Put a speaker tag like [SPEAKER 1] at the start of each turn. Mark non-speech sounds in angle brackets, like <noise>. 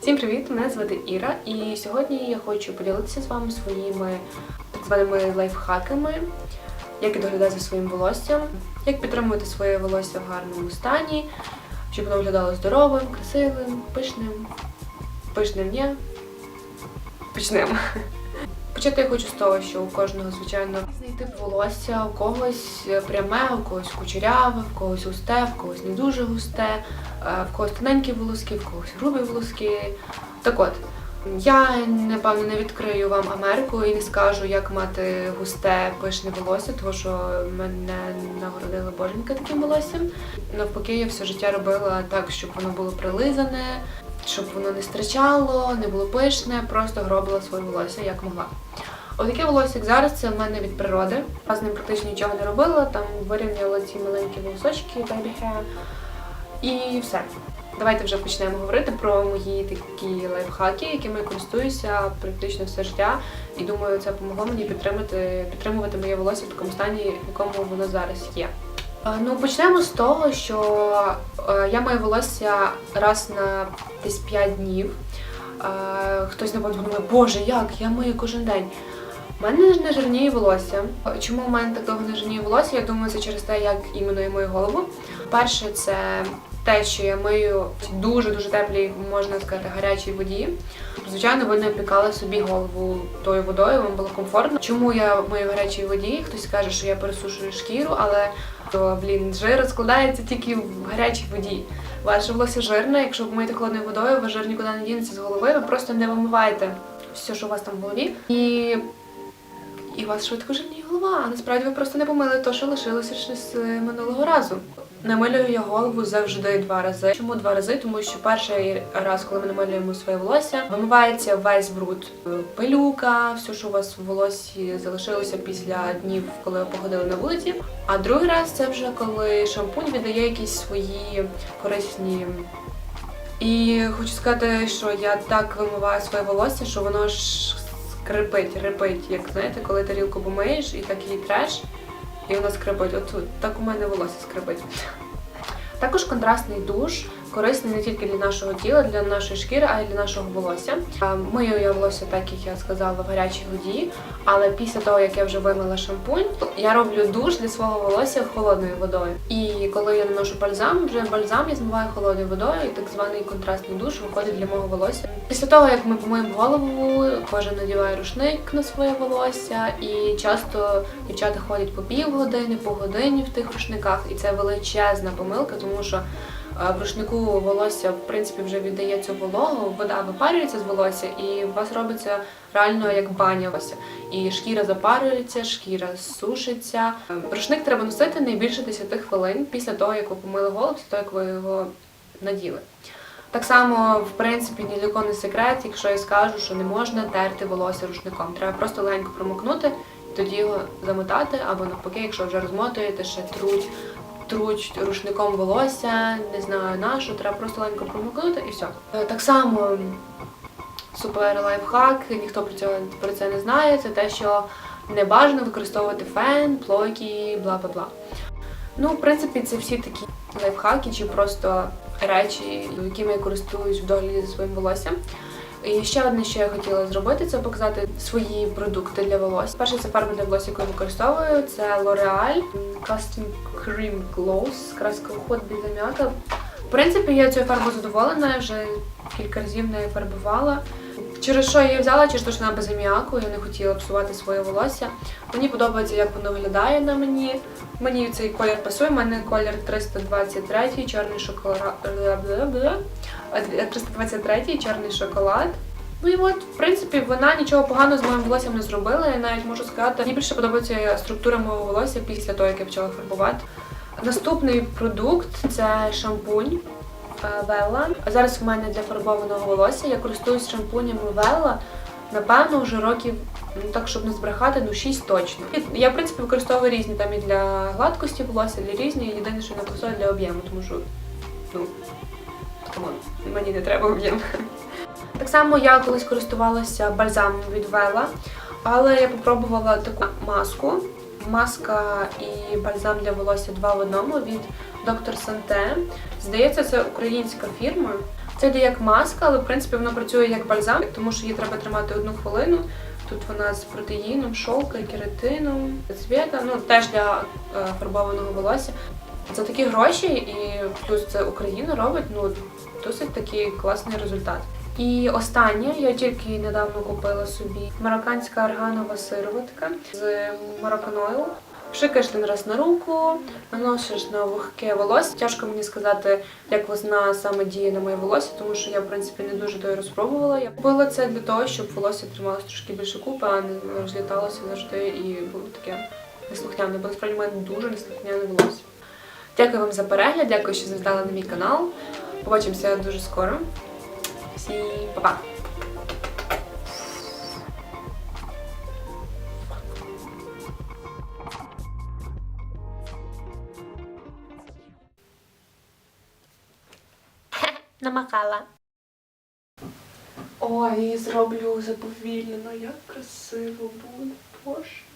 [SPEAKER 1] Всім привіт! Мене звати Іра, і сьогодні я хочу поділитися з вами своїми так званими лайфхаками, як я доглядаю за своїм волоссям, як підтримувати своє волосся в гарному стані, щоб воно виглядало здоровим, красивим, пишним. Пишним ні. Пишним. <laughs> Почати я хочу з того, що у кожного, звичайно, різний тип волосся, у когось пряме, у когось кучеряве, в когось густе, в когось не дуже густе, е, в когось тоненькі волоски, в когось грубі волоски. Так от, я напевно не відкрию вам Америку і не скажу, як мати густе пишне волосся, тому що мене нагородила боженька таким волоссям. Навпаки, я все життя робила так, щоб воно було прилизане, щоб воно не стирчало, не було пишне, просто гробила своє волосся як могла. Отаке волосся, як зараз, це в мене від природи. Я з ним практично нічого не робила, там вирівняла ці маленькі волосочки, baby hair, і все. Давайте вже почнемо говорити про мої такі лайфхаки, якими я користуюся практично все життя. І думаю, це допомогло мені підтримати, підтримувати моє волосся в такому стані, в якому воно зараз є. Ну, почнемо з того, що е, я маю волосся раз на десь 5 днів. Е, Хтось напевно думає, боже, як? Я мию кожен день. У мене не жирніє волосся. Чому в мене так довго не жирніє волосся? Я думаю, це через те, як іменно я мою голову. Перше, це те, що я мию в дуже-дуже теплій, можна сказати, гарячій воді. Звичайно, ви не опікали собі голову тою водою, вам було комфортно. Чому я мию в гарячій воді? Хтось каже, що я пересушую шкіру, але то, блін, жир складається тільки в гарячій воді. Ваше волосся жирне, якщо ви миєте холодною водою, ваш жир нікуди не дінеться з голови, ви просто не вимиваєте все, що у вас там в голові. І і вас швидко жирніє голова. Насправді ви просто не помили те, що лишилося ще з е, минулого разу. Намилюю я голову завжди два рази. Чому два рази? Тому що перший раз, коли ми намилюємо своє волосся, вимивається весь бруд, Е, пилюка, все, що у вас в волоссі залишилося після днів, коли ви походили на вулиці. А другий раз це вже коли шампунь віддає якісь свої корисні. І хочу сказати, що я так вимиваю своє волосся, що воно ж скрипить, рипить, як знаєте, коли тарілку помиєш і так її треш, і вона скрипить. От так у мене волосся скрипить. Також контрастний душ корисний не тільки для нашого тіла, для нашої шкіри, а й для нашого волосся. Мию волосся, так як я сказала, в гарячій воді. Але після того, як я вже вимила шампунь, я роблю душ для свого волосся холодною водою. І коли я наношу бальзам, вже бальзам я змиваю холодною водою, і так званий контрастний душ виходить для мого волосся. Після того, як ми помиємо голову, кожен надіває рушник на своє волосся, і часто дівчата ходять по півгодини, по годині в тих рушниках, і це величезна помилка, тому що в рушнику волосся в принципі вже віддає цю вологу, вода випарюється з волосся, і у вас робиться реально як баня. І шкіра запарюється, шкіра сушиться. Рушник треба носити не більше 10 хвилин після того, як ви помили голову, того, як ви його наділи. Так само, в принципі, ні для кого не секрет, якщо я скажу, що не можна терти волосся рушником. Треба просто легенько промокнути тоді його замотати, або навпаки, якщо вже розмотуєте, ще труть, труть рушником волосся, не знаю на що, треба просто легенько промокнути і все. Е, Так само супер лайфхак, ніхто про цього про це не знає. Це те, що не бажано використовувати фен, плойки, бла бла бла. Ну, в принципі, це всі такі лайфхаки чи просто речі, якими я користуюсь в догляді за своїм волоссям. І ще одне, що я хотіла зробити, це показати свої продукти для волосся. Перше, це фарба для волосся, яку я використовую. Це L'Oreal Custom Cream Gloss, краска уход без зам'ята. В принципі, я цю фарбу задоволена, вже кілька разів нею фарбувала. Через що я її взяла, через те, що вона без аміаку, я не хотіла псувати своє волосся. Мені подобається, як воно виглядає на мені. Мені цей колір пасує, у мене колір 323, чорний шоколад. 323, чорний шоколад. Ну і от, в принципі, вона нічого поганого з моїм волоссям не зробила. Я навіть можу сказати, мені більше подобається структура мого волосся після того, як я почала фарбувати. Наступний продукт це шампунь е, Велла. А зараз в мене для фарбованого волосся я користуюсь шампунями Велла, напевно, вже років Ну так, щоб не збрехати, ну 6 точно. Я, в принципі, використовую різні там і для гладкості волосся, для різні. Єдине, що не використовую для об'єму, тому що ну камон, мені не треба об'єм. Так само я колись користувалася бальзамом від Вела, але я попробувала таку маску. Маска і бальзам для волосся два в одному від Доктор Санте. Здається, це українська фірма. Це йде як маска, але в принципі воно працює як бальзам, тому що її треба тримати одну хвилину. Тут вона з протеїном, шовка, кератином, цвіта, ну теж для е, фарбованого волосся. За такі гроші і плюс це Україна робить ну досить такий класний результат. І останнє я тільки недавно купила собі марокканська арганова сироватка з мароканою. Пшикаєш один раз на руку, наносиш на вогке волосся. Тяжко мені сказати, як вона саме діє на моє волосся, тому що я, в принципі, не дуже то розпробувала. Я купила це для того, щоб волосся трималося трошки більше купи, а не розліталося завжди і було таке неслухняне, бо насправді в мене дуже неслухняне волосся. Дякую вам за перегляд, дякую, що завітали на мій канал. Побачимося дуже скоро. Всім <laughs> па-па! Ой, зроблю заповільнено, як красиво буде, боже.